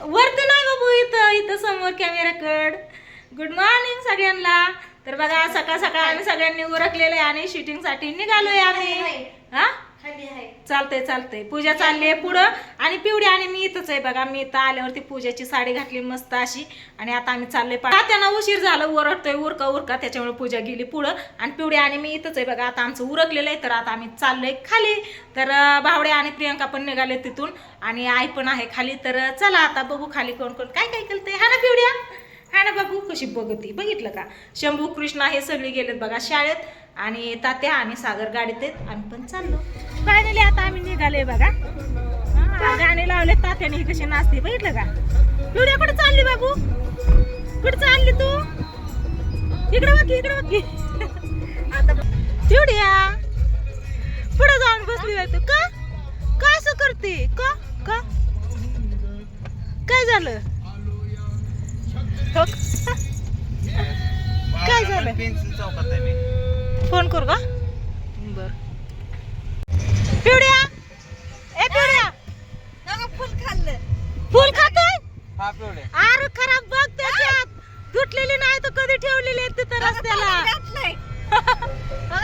वरती नाही बाबू इथं इथं समोर कॅमेराकड गुड मॉर्निंग सगळ्यांना. तर बघा सकाळ सकाळ आम्ही सगळ्यांनी उरकलेलं आहे आणि शूटिंगसाठी निघालोय आम्ही. हा? चालतंय चालतंय. पूजा चालली आहे पुढं. आणि पिवडी आणि मी इथंच आहे बघा. मी इथं आल्यावरती पूजाची साडी घातली मस्त अशी. आणि आता आम्ही चाललोय पा त्यांना उशीर झालं. ओरडतोय उरका उरका. त्याच्यामुळे पूजा गेली पुढं. आणि पिवडी आणि मी इथंच आहे बघा. आता आमचं उरकलेलं आहे तर आता आम्ही चाललोय खाली. तर भावड्या आणि प्रियंका पण निघाले तिथून. आणि आई पण आहे खाली. तर चला आता बघू खाली कोण कोण. काय काय केलं हा ना पिवड्या हा ना बाबू कशी बघती. बघितलं का? शंभू कृष्णा हे सगळे गेलेत बघा शाळेत. आणि तात्या आणि सागर गाडीत आहेत. आम्ही पण चाललो. फायनली आता आम्ही निघाले बघा. गाणे लावले तात्याने ही कशी नाचते बघितलं का? पिवड्या कुठे चालली बाबू? कुठे चालली तू? इकडे बघ इकडे बघ. आता बघ. पिवड्या पुढे जाऊन बसली तू. का? काय असं करते? का? का? काय झालं? हो? काय झालं? फोन करू का? बर. पिवड्या ए पिवड्या फुल खाल्लं. फुल खातोय? हा पिवळे. अरे खराब बघ त्याच्यात. तुटलेली नाही तर कधी ठेवलेली आहे तिथं रस्त्याला.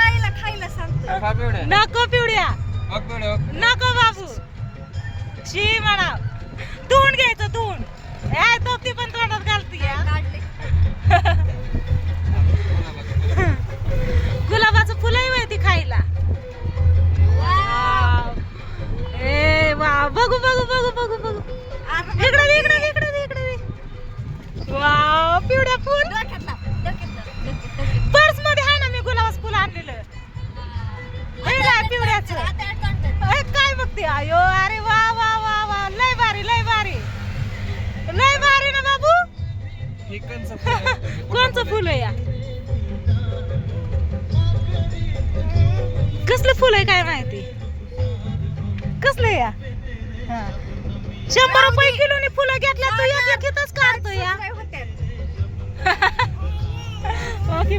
हिला खायला सांगतो हा पिवळे. नको पिवड्या बघ पिवळे बघ नको बाबू. शी म्हणा. धुवून घ्यायचं धुवून. ए तो ती पण तोंडात घालते काढले. बघू बघू बघू बघू बघू. इकडे इकडे इकडे इकडे. वाव पिवड्या फुल. पर्समध्ये आहे ना मी गुलाबाचं फुल आणलेलं. हे काय बघते? अयो अरे वा वा वा वा. लय भारी लय भारी. लय भारी ना बाबू. कोणचं फुल आहे या? कसलं फुल आहे काय माहिती? कसलं आहे या. शंभर रुपये किलोनी फुलं घेतल्या तू एक एक इथंच काढतो या. मागे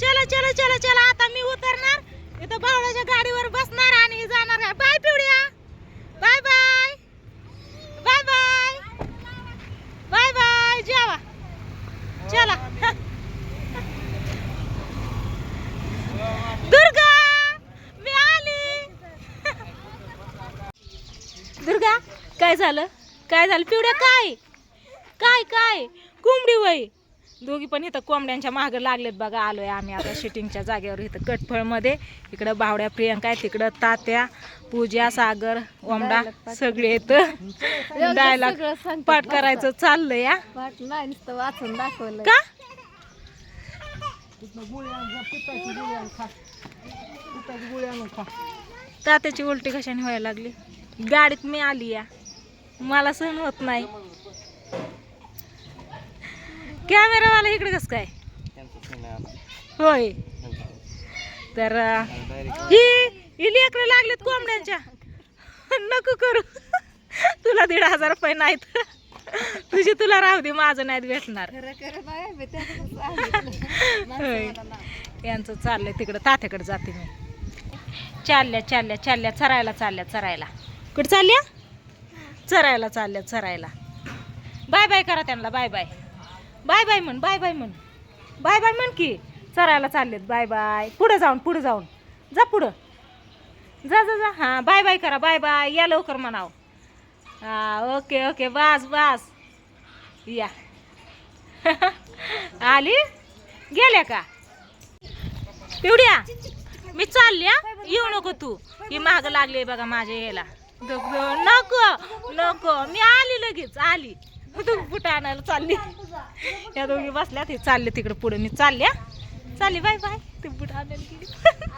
चला चला चला चला आता मी उतरणार. इथं भावड्याच्या गाडीवर बसणार आणि जाणार आहे. Bye पिवड्या bye bye bye bye bye bye जेवा चला दुर्गा मी आली दुर्गा काय झालं? काय झालं? पिवड्या काय? काय काय? कोंबडी वय? दोघी पण इथं कोंबड्यांच्या मागं लागलेत बघा. आलोय आम्ही आता शूटिंगच्या जागेवर इथं कटफळमध्ये. इकडं बावड्या प्रियंका आहे तिकडं तात्या पूजा सागर ओमडा सगळे इथं डायलॉग पाठ करायचं चाललंय या वाचून दाखवलं का? तात्याची उलटी कशाने व्हायला लागली? गाडीत मी आली या. मला सहन होत नाही. कॅमेरावाला इकडे कसं काय? होय. तर ही ही लेकरं लागलेत कोंबड्यांच्या. नको करू. तुला दीड हजार रुपये नाहीत. तुझी तुला राहू दे माझं नाहीत भेटणार. होय. यांचं चाललंय तिकडं तात्याकडे जाते मी. चालल्या चालल्या चालल्या चरायला चालल्या चरायला. कुठं चालल्या? चरायला चालल्या चरायला. बाय बाय करा त्यांना बाय बाय. बाय बाय म्हण बाय बाय म्हण. बाय बाय म्हण की चरायला चाललेत बाय बाय. पुढं जाऊन पुढं जाऊन. जा पुढं. जा जा जा. हां बाय बाय करा बाय बाय. या लवकर म्हणाव. हा ओके ओके. बास बास या. आली? गेल्या का? पिवड्या मी चालली येऊ नको तू. ही माग लागली बघा माझ्या याला नको नको मी आली लगेच आली. तू बुट आणायला चालली? या दोघी बसल्या ते चालले तिकडे पुढे. मी चालल्या चालली बाय बाय. ते बुट आणायला गेली.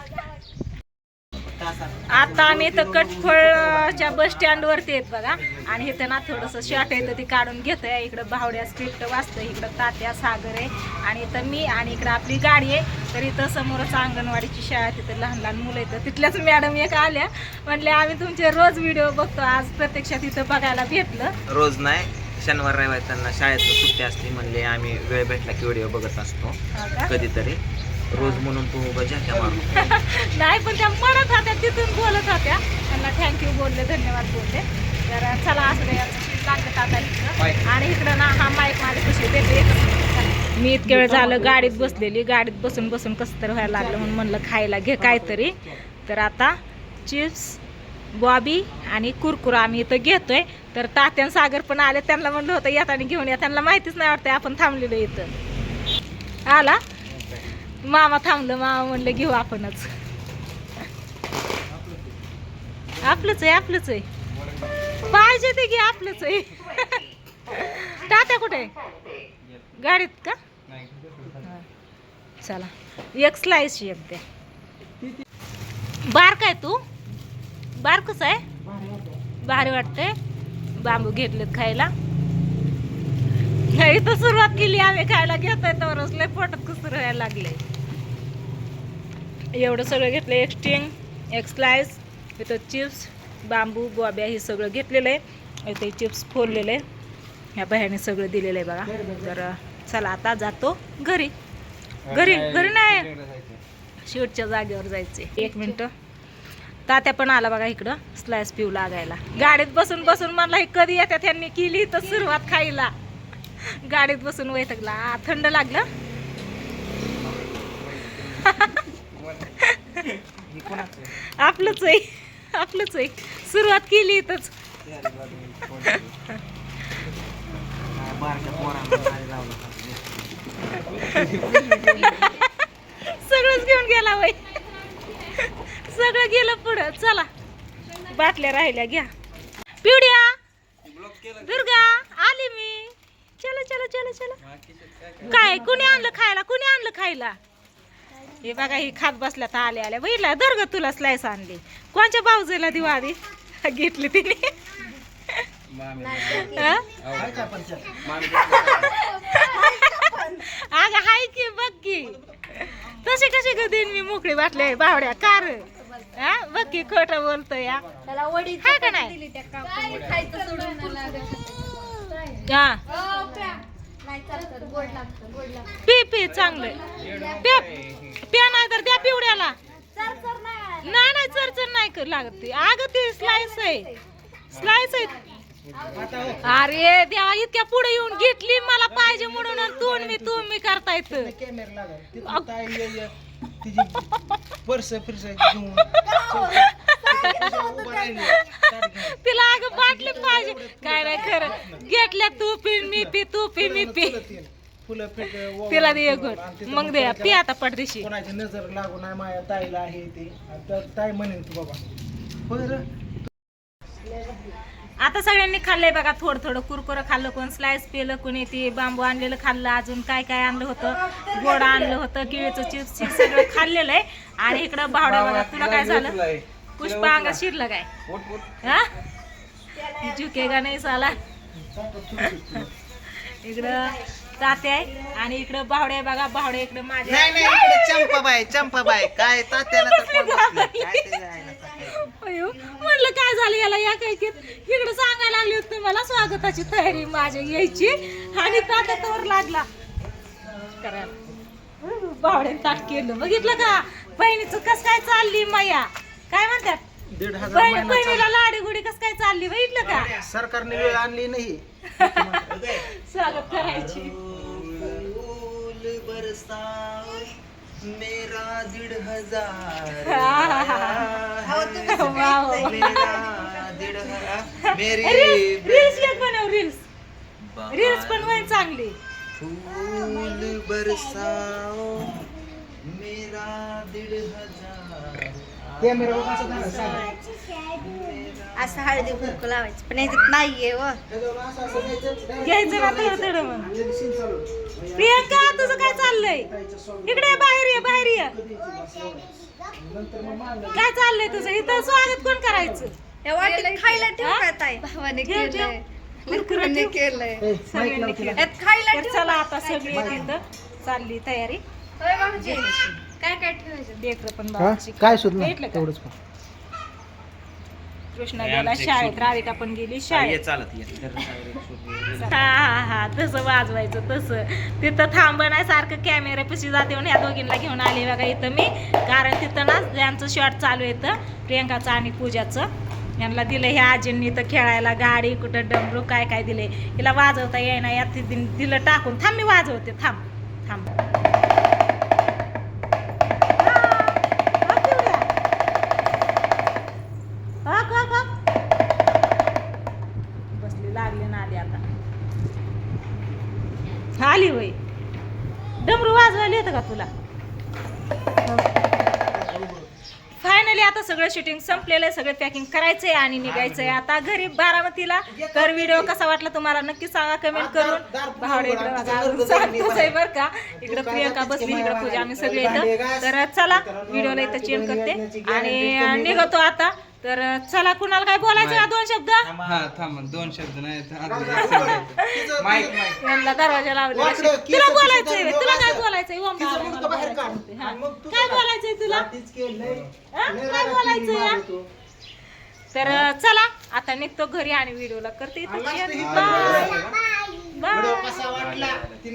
आता आम्ही इथं कटफळच्या बस स्टँड वरती आहेत बघा. आणि इथं ना थोडंसं शॉर्ट येतं ते काढून घेतोय. इकडं बावड्या स्क्रिप्ट वाचतोय इकडं तात्या सागर आहे. आणि इथं मी आणि इकडं आपली गाडी आहे. तर इथं समोरच अंगणवाडीची शाळा आहे, तिथं लहान लहान मुलं येतं तिथल्याच मॅडम एक आल्या. म्हणले आम्ही तुमचे रोज व्हिडिओ बघतो. आज प्रत्यक्षात इथं बघायला भेटलं. रोज नाही. शनिवार रविवार त्यांना शाळेत सुट्टी असते म्हणले आम्ही वेळ भेटला की व्हिडिओ बघत असतो. हा? कधीतरी. रोज म्हणून तू जात्या मारून नाही पण त्या म्हणत होत्या तिथून बोलत होत्या. त्यांना थँक्यू बोलले धन्यवाद बोलले. तर चला असं लागत आता इकडं. आणि इकडं ना हा माईक माझे कशी देते. मी इतके वेळ झालं गाडीत बसलेली. गाडीत बसून बसून कसं तर व्हायला लागलं म्हणून म्हणलं खायला घे काहीतरी. तर आता चिप्स बॉबी आणि कुरकुरा आम्ही इथं घेतोय. तर तात्यान सागर पण आले. त्यांना म्हणलं होतं येताना घेऊन या. त्यांना माहितीच नाही वाटतं आपण थांबलेलो इथं. आला? मामा थांबलं मामा म्हणलं घेऊ आपणच. आपलंच आहे आपलंच आहे. पाहिजे ते घे आपलंच आहे. तात्या कुठे गाडीत का? चला एक स्लाइस एक द्या. बारक आहे तू? बारकच आहे? भारी वाटतंय. बांबू घेतलेत खायला. नाही तर सुरुवात केली आम्ही खायला. घेतोय तर लय पोटात कुसर व्हायला लागले एवढं सगळं घेतलं एक स्टिंग एक स्लाइस इथं चिप्स बांबू बॉब्या हे सगळं घेतलेलं आहे. इथे चिप्स फोडलेलं आहे. ह्या बाह्याने सगळं दिलेलं आहे बघा. तर चला आता जातो घरी. घरी घरी नाही. शेवटच्या जागेवर जायचे एक मिनटं. तात्या पण आला बघा इकडं स्लाइस पिऊ लागायला. गाडीत बसून बसून मला हे कधी येतात त्यांनी केली तर सुरुवात खायला? गाडीत बसून वैतकला थंड लागलं. आपलंच आहे. आपलंच आहे. सुरुवात केली इथंच. सगळंच घेऊन गेला बाई. सगळं गेलं पुढं. चला. बाटल्या राहिल्या घ्या. पिवड्या. दुर्गा आली मी. चला चला चला चला. काय? कुणी आणलं खायला? कुणी आणलं खायला? हे बघा ही खात बसल्या तर आल्या आल्या. बघितला? धर ग तुला स्लाइस आणली. कोणच्या भाऊजीला दिवाळी घेतली तिने. हा? अगं हाय की बघ की. तशी कशी ग देईन मी मोकळी वाटले बावड्या कार. हा? बघ की खोट बोलतो या त्याला वडी का नाही? हा हो. नाही चालतं, गोड लागतं गोड लागतं. पी पी चांगलं प्या प्या नाही तर द्या पिवड्याला चर चर नाही नाही नाही चरचर नाही कर लागत ती. अगं ती स्लाइस आहे. स्लाइस आहे. अरे देवा इतक्या पुढे येऊन घेतली मला पाहिजे म्हणून आणि तू आणि मी तू आणि मी करता येत पर्स फिरस घेऊन तिला अगं बाटली पाहिजे. काय नाही खरं. घेतल्या तू पी मी पी तू पी मी पी. फुलं तिला दे एक घोट. मग दे पी आता पडदिशी कोणाची नजर लागू नाही माझ्या ताईला आहे ते. तर ताई म्हणेन तू बाबा. बरं. आता सगळ्यांनी खाल्लंय बघा थोडं थोडं कुरकुरं खाल्लं कोण स्लाइस पिलं कोणी ते बांबू आणलेलं खाल्लं अजून काय काय आणलं होतं? गोड आणलं होतं केळीचं चिप्स सगळं खाल्लेलं आहे. आणि इकडं भावड्या बघा तुला काय झालं? पुष्पा अंगात शिरलं काय? हा? झुकेगा नाही साला. इकडं तात्या आहे आणि इकडं बावड्या आहे बघा बावड्या इकडं माझ्या. नाही नाही इकडे चंपाबाई चंपाबाई काय तात्याला तर कोण बसलं? काय ते जायला तात्या? अयो म्हणलं काय झालं याला या काय की इकडे सांगायला लागली होती मला स्वागताची तयारी माझ्या यायची आणि तात्या तोर लागला. करायला. बावड्याने ताट केलं. बघितलं का? बहिणीचं कस काय चालली माया? काय म्हणतात दीड हजार बहिणी- महिना बहिणीला लाडी गुडी कस काय चालली बघितलं का? चालला. सरकारने वेळ आणली नाही. स्वागत करायची. फूल बरसाओ, मेरा दीड हजार. मेरा दीड हजार मेरी रील्स एक बनव रील्स रील्स पण होईल चांगली. फूल बरसाओ. मेरा दीड हजार. कॅमेरा असं हळदी कुंकू लावायचं. पण याच्यात नाहीये व. त्याच्यावर असं असं द्यायचं, घ्यायचं ना थोडं थोडं मग. आणि सीन चालू. प्रियंका तुझं काय चाललंय? ताईचं song. इकडे ये, बाहेर ये बाहेर ये. बस. नंतर मग. काय चाललंय तुझं? इथं स्वागत कोण करायचं? या वाटीत खायला ठेव हा? काय ताई? भावाने ठेव, ठेव. केलंय. लेकरांनी केलंय. ए, mic सगळ्यांनी तिला. केलं. यात खायला तर ठेव चला आता सगळी येत इथं चालली तयारी. होय भाऊजी. काय काय ठेवायचं? लेकरं पण हा? बाबाची. काय सुद्धा भेटलं का? तेवढंच पण. कृष्ण नाही, गेला आमचं एक शाळेत सूट. राधिका पण गेली ये शाळेत. चालत ये हा हा हा तसं वाजवायचं तसं. तिथं थांबणार सारखं कॅमेऱ्यापाशी जाते म्हणून ह्या दोघींना घेऊन आले बघा इथं मी. कारण तिथं ना यांचं शॉट चालू येतं प्रियंकाचं आणि पूजाचं. यांना दिलं ह्या आजींनी इथं खेळायला गाडी कुठं डमरू काय काय दिले हिला वाजवता येईना यात दि- दिलं टाकून. थांब मी वाजवते थांब थांब. सगळं शूटिंग संपलेलं आहे सगळं पॅकिंग करायचंय आणि निघायचंय. आता घरी बारामतीला तर व्हिडिओ कसा वाटला तुम्हाला? नक्की सांगा कमेंट करून. भावडे इकडे बरं का. इकडे प्रियंका बसली इकडे पूजा आम्ही सगळे येतं तर चला व्हिडिओला इथं चेंज करते. आणि निघतो आता. तर चला कुणाला काय बोलायचं का दोन शब्द? थांब. दोन शब्द नाही माईक यांना दरवाजा लावला. तुला बोलायचंय तुला काय बोलायचंय? हो, ओम काय बोलायचंय तुला? काय बोलायचंय तर चला आता निघतो घरी आणि व्हिडिओला. करते बाय बाय